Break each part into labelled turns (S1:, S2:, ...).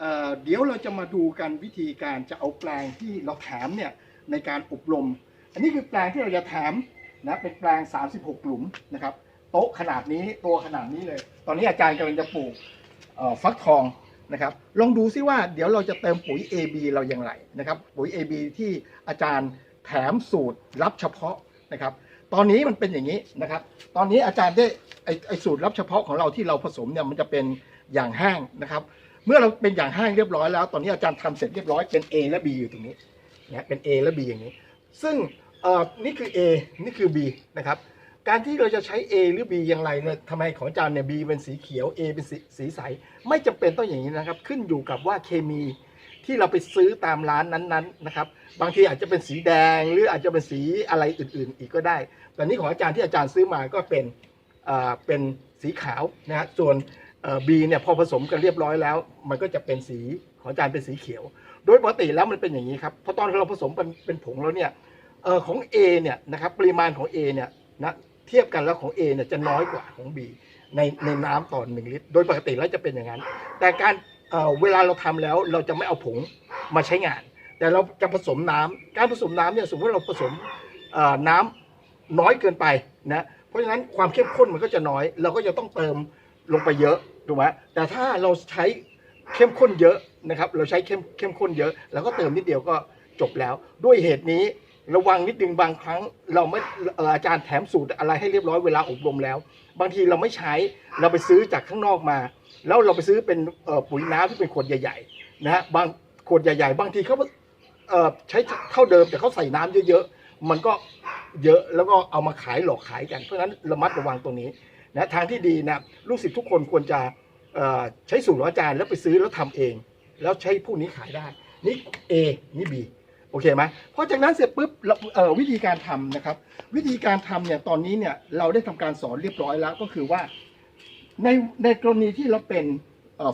S1: เเดี๋ยวเราจะมาดูกันวิธีการจะเอาแปลงที่เราแถมเนี่ยในการอบรม อันนี้คือแปลงที่เราจะแถมนะเป็นแปลง 36 หลุมนะครับ โต๊ะขนาดนี้ตัวขนาดนี้เลย ตอนนี้อาจารย์กำลังจะปลูกฟักทองนะครับลองดูซิว่าเดี๋ยวเราจะเติมปุ๋ย AB เราอย่างไรนะครับปุ๋ย AB ที่อาจารย์แถมสูตรรับเฉพาะนะครับ ตอนนี้มันเป็นอย่างนี้นะครับ ตอนนี้อาจารย์ได้ไอไอสูตรรับเฉพาะของเราที่เราผสมเนี่ยมันจะเป็นอย่างแห้งนะครับ มื่อเราเป็นอย่างห้างเรียบร้อยแล้ว ตอนนี้อาจารย์ทำเสร็จเรียบร้อยเป็น A และ B อยู่ตรงนี้นะเป็น A และ B อย่างนี้ ซึ่งเอนี่คือ A นี่คือ B นะครับการที่เราจะใช้ A หรือ B อย่างไรเนี่ยทำไมของอาจารย์เนี่ย B เป็นสีเขียว A เป็นสีสีใส ไม่จำเป็นต้องอย่างนี้นะครับ ขึ้นอยู่กับว่าเคมีที่เราไปซื้อตามร้านนั้นๆนะครับ บางทีอาจจะเป็นสีแดงหรืออาจจะเป็นสีอะไรอื่น ๆ อีกก็ได้ แต่นี่ของอาจารย์ที่อาจารย์ซื้อมาก็เป็นเอ่อเป็นสีขาวนะฮะส่วน เอ่อ B เนี่ยพอผสมกันเรียบร้อยแล้ว มันก็จะเป็นสีของอาจารย์เป็นสีเขียว โดยปกติแล้วมันเป็นอย่างนี้ครับเพราะตอนเราผสมเป็นเป็นผงแล้วเนี่ยเอ่อของ A เนี่ยนะครับปริมาณของ A เนี่ยนะเทียบกันแล้วของ A เนี่ยจะน้อยกว่าของ B ในในน้ำต่อหนึ่งลิตร โดยปกติแล้วจะเป็นอย่างนั้น แต่การเอ่อเวลาเราทำแล้วเราจะไม่เอาผงมาใช้งาน แต่เราจะผสมน้ำการผสมน้ำเนี่ยสมมติเราผสมเอ่อน้ำน้อยเกินไปนะเพราะฉะนั้นความเข้มข้นมันก็จะน้อย เราก็จะต้องเติม ลงไปเยอะถูกไหมแต่ถ้าเราใช้เข้มข้นเยอะนะครับ เราใช้เข้มเข้มข้นเยอะเราก็เติมนิดเดียวก็จบแล้ว ด้วยเหตุนี้ระวังนิดนึงบางครั้ง เราไม่อาจารย์แถมสูตรอะไรให้เรียบร้อยเวลาอบรมแล้ว บางทีเราไม่ใช้เราไปซื้อจากข้างนอกมา แล้วเราไปซื้อเป็นปุ๋ยน้ำที่เป็นขวดใหญ่ๆนะฮะบางขวดใหญ่ ๆ บางทีเขาเออใช้เท่าเดิมแต่เขาใส่น้ำเยอะๆมันก็เยอะแล้วก็เอามาขายหลอกขายกันเพราะฉะนั้นระมัดระวังตรงนี้ นะทางที่ดีนะลูกศิษย์ทุกคนควรจะใช้สูตรของอาจารย์แล้วไปซื้อแล้วทำเอง แล้วใช้ผู้นี้ขายได้ นี่ A นี่ B โอเคไหมเพราะจากนั้นเสร็จปุ๊บวิธีการทำนะครับ วิธีการทำเนี่ยตอนนี้เนี่ยเราได้ทำการสอนเรียบร้อยแล้วก็คือว่า ในในกรณีที่เราเป็น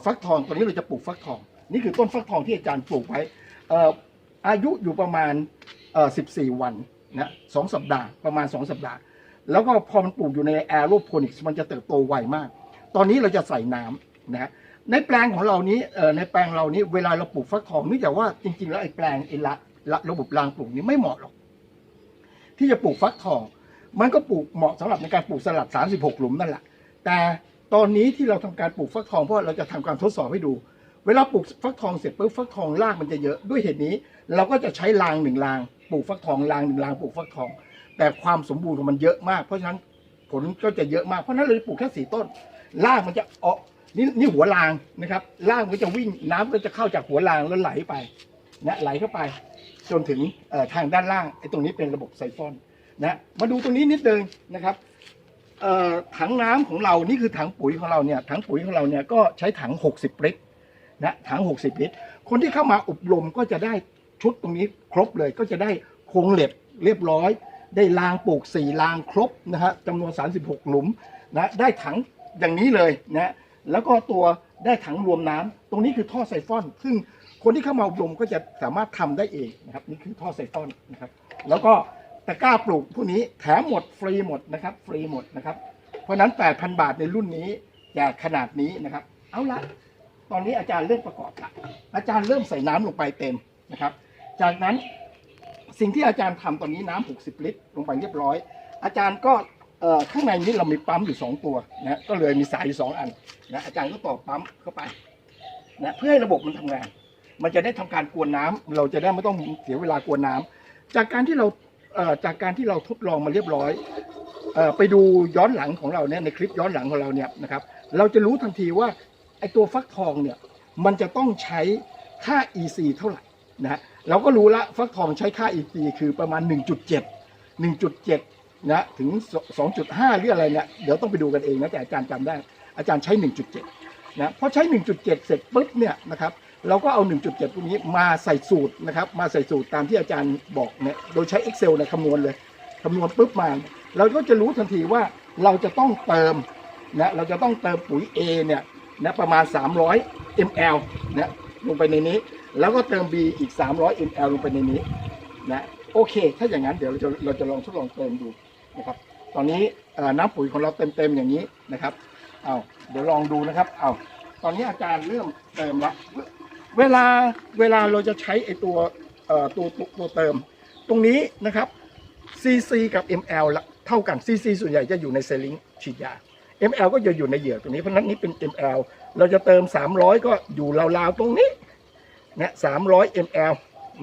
S1: ฟักทองตอนนี้เราจะปลูกฟักทอง นี่คือต้นฟักทองที่อาจารย์ปลูกไว้อายุอยู่ประมาณ 14 วันนะสองสัปดาห์ประมาณ 2 สัปดาห์ แล้วก็พอมันปลูกอยู่ในแอโรโพนิกส์มันจะเติบโตไวมาก ตอนนี้เราจะใส่น้ำนะฮะในแปลงของเรานี้เอ่อในแปลงเรานี้เวลาเราปลูกฟักทองเนื่องจากว่าจริงๆ แล้วไอ้แปลงไอ้ละละระบบรางปลูกนี้ไม่เหมาะหรอก ที่จะปลูกฟักทอง มันก็ปลูกเหมาะสำหรับในการปลูกสลัด 36 หลุมนั่นแหละ แต่ตอนนี้ที่เราทำการปลูกฟักทองเพราะเราจะทำการทดสอบให้ดู เวลาปลูกฟักทองเสร็จปุ๊บฟักทองรากมันจะเยอะด้วยเหตุนี้ เราก็จะใช้รางหนึ่งรางปลูกฟักทองรางหนึ่งรางปลูกฟักทอง แต่ความสมบูรณ์ของมันเยอะมาก เพราะฉะนั้นผลก็จะเยอะมาก เพราะฉะนั้นเราจะปลูกแค่สี่ต้นรากมันจะออกนี่นี่หัวรางนะครับรากมันก็จะวิ่งน้ำก็จะเข้าจากหัวรางแล้วไหลไปนะไหลเข้าไป จนถึงทางด้านล่างไอ้ตรงนี้เป็นระบบไซฟอนนะมาดูตรงนี้นิดนึงนะครับถังน้ำของเรานี่คือถังปุ๋ยของเราเนี่ยถังปุ๋ยของเราเนี่ยก็ใช้ถัง 60 ลิตรนะถัง 60 ลิตร คนที่เข้ามาอบรมก็จะได้ชุดตรงนี้ครบเลยก็จะได้โครงเหล็บเรียบร้อย ได้รางปลูก4รางครบนะฮะจำนวน 36 หลุมนะได้ถังอย่างนี้เลยนะแล้วก็ตัวได้ถังรวมน้ำตรงนี้คือท่อไซฟอน ซึ่งคนที่เข้ามาอบรมก็จะสามารถทำได้เองนะครับนี่คือท่อไซฟอนนะครับแล้วก็ตะกร้าปลูกพวกนี้แถมหมดฟรีหมดนะครับฟรีหมดนะครับเพราะฉะนั้น 8,000 บาทในรุ่นนี้แจกขนาดนี้นะครับ เอาละตอนนี้อาจารย์เริ่มประกอบละอาจารย์เริ่มใส่น้ำลงไปเต็มนะครับ จากนั้น สิ่งที่อาจารย์ทำตอนนี้น้ำ60 ลิตร ลงไปเรียบร้อย อาจารย์ก็ข้างในนี้เรามีปั๊มอยู่ 2 ตัวนะก็เลยมีสายอยู่สองอันนะอาจารย์ก็ต่อปั๊มเข้าไปนะเพื่อให้ระบบมันทำงาน มันจะได้ทำการกวนน้ำเราจะได้ไม่ต้องเสียเวลากวนน้ำจากการที่เราเจากการที่เราทดลองมาเรียบร้อยอไปดูย้อนหลังของเราเนี่ยในคลิปย้อนหลังของเราเนี่ยนะครับเราจะรู้ทันทีว่าไอตัวฟักทองเนี่ยมันจะต้องใช้ค่า EC เท่าไหร่ นะฮะเราก็รู้ละฟักทองใช้ค่า EC คือประมาณ 1.7 1.7นะถึง 2.5 หรืออะไรเนี่ยเดี๋ยวต้องไปดูกันเองนะแต่อาจารย์จำได้ อาจารย์ใช้ 1.7นะพอใช้ 1.7 เสร็จปุ๊บเนี่ยนะครับเราก็เอา 1.7พวกนี้มาใส่สูตรนะครับมาใส่สูตรตามที่อาจารย์บอกเนี่ยโดยใช้ Excel เนี่ยคำนวณเลยคำนวณปุ๊บมา เราก็จะรู้ทันทีว่าเราจะต้องเติมนะเราจะต้องเติมปุ๋ย A เนี่ยนะประมาณ 300 ml นะลงไปในนี้ แล้วก็เติม B อีก 300 ml ลงไปในนี้นะโอเค ถ้าอย่างนั้นเดี๋ยวเราจะเราจะลองทดลองเติมดูนะครับตอนนี้น้ำปุ๋ยของเราเต็มๆอย่างนี้นะครับเอาเดี๋ยวลองดูนะครับเอาตอนนี้อาจารย์เริ่มเติมละเวลาเวลาเราจะใช้ไอตัวตัวตัวเติม ตรงนี้นะครับ CC กับ ML ละเท่ากัน CC ส่วนใหญ่จะอยู่ในเซลิงฉีดยา ML ก็จะอยู่ในเหยื่อตัวนี้เพราะฉะนั้นนี่เป็น ML เราจะเติม 300 ก็อยู่ราวๆตรงนี้ นะ300 ml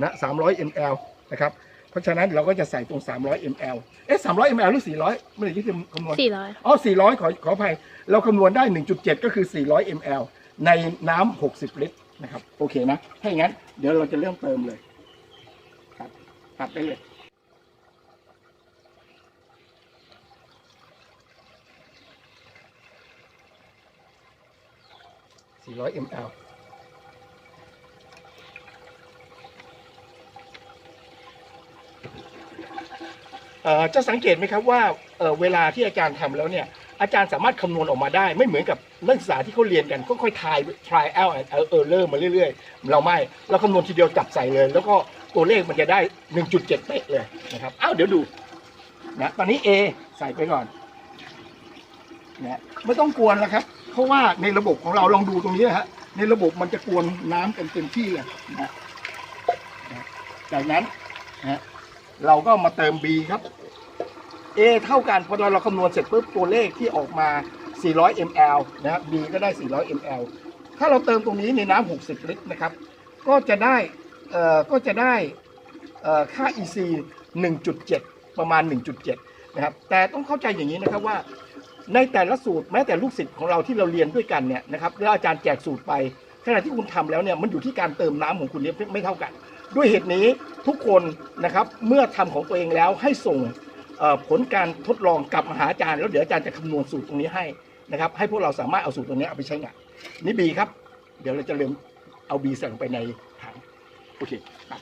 S1: นะ300 ml นะครับ เพราะฉะนั้นเราก็จะใส่ตรง 300 ml เอ๊ะ300 ml หรือ 400 ไม่ได้ที่คำนวณ
S2: สี่ร้อย
S1: อ๋อ 400 ขอขออภัย เราคำนวณได้ 1.7 ก็คือ 400 ml ในน้ำ 60 ลิตรนะครับ โอเคนะ ถ้าอย่างนั้น เดี๋ยวเราจะเริ่มเติมเลยครับตัดได้เลย 400 ml เอ่อ จะสังเกตไหมครับว่าเวลาที่อาจารย์ทำแล้วเนี่ยอาจารย์สามารถคำนวณออกมาได้ ไม่เหมือนกับนักศึกษาที่เขาเรียนกันค่อยทาย trial and error มาเรื่อยๆ เราไม่เราคำนวณทีเดียวจับใส่เลย แล้วก็ตัวเลขมันจะได้ 1.7เป๊ะเลยนะครับอ้าวเดี๋ยวดูนะตอนนี้ A ใส่ไปก่อนนะไม่ต้องกวนแล้วครับ เพราะว่าในระบบของเราลองดูตรงนี้นะฮะในระบบมันจะกวนน้ำกันเต็มที่เลยนะจากนั้นนะ เราก็มาเติม B ครับ A เท่ากันพอเราคำนวณเสร็จปุ๊บตัวเลขที่ออกมา 400 ml นะครับ B ก็ได้ 400 ml ถ้าเราเติมตรงนี้ในน้ำ60 ลิตรนะครับ ก็จะได้เอ่อก็จะได้เอ่อค่า EC 1.7 ประมาณ 1.7 นะครับ แต่ต้องเข้าใจอย่างนี้นะครับว่าในแต่ละสูตรแม้แต่ลูกศิษย์ของเราที่เราเรียนด้วยกันเนี่ยนะครับแล้วอาจารย์แจกสูตรไปขณะที่คุณทำแล้วเนี่ยมันอยู่ที่การเติมน้ำของคุณเนี่ยไม่เท่ากัน ด้วยเหตุนี้ทุกคนนะครับเมื่อทำของตัวเองแล้วให้ส่งผลการทดลองกลับมาหาอาจารย์ แล้วเดี๋ยวอาจารย์จะคำนวณสูตรตรงนี้ให้นะครับ ให้พวกเราสามารถเอาสูตรตรงนี้เอาไปใช้งานนี่บีครับ เดี๋ยวเราจะเริ่มเอาบีใส่ลงไปในถังโอเคครับ